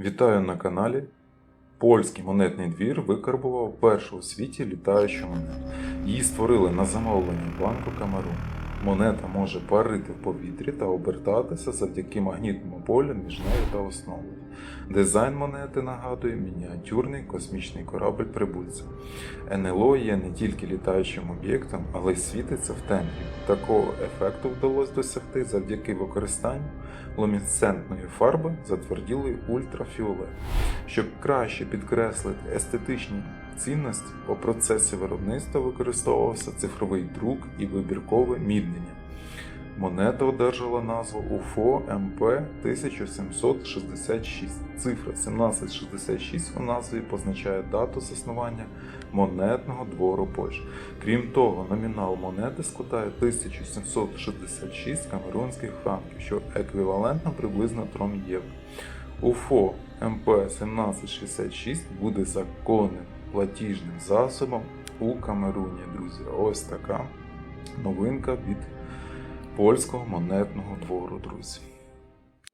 Вітаю на каналі. Польський монетний двір викарбував першу у світі літаючу монету. Її створили на замовлення банку Камерун. Монета може парити в повітрі та обертатися завдяки магнітному полю між нею та основою. Дизайн монети нагадує мініатюрний космічний корабль прибульця. НЛО є не тільки літаючим об'єктом, але й світиться в темряві. Такого ефекту вдалося досягти завдяки використанню лумінесцентної фарби затверділої ультрафіолет. Щоб краще підкреслити естетичні цінності, у процесі виробництва використовувався цифровий друк і вибіркове міднення. Монета одержала назву УФО МП 1766. Цифра 1766 у назві позначає дату заснування монетного двору Польщі. Крім того, номінал монети складає 1766 камерунських франків, що еквівалентно приблизно 3 євро. УФО МП 1766 буде законним платіжним засобом у Камеруні, друзі. Ось така новинка від польського монетного двору, друзі.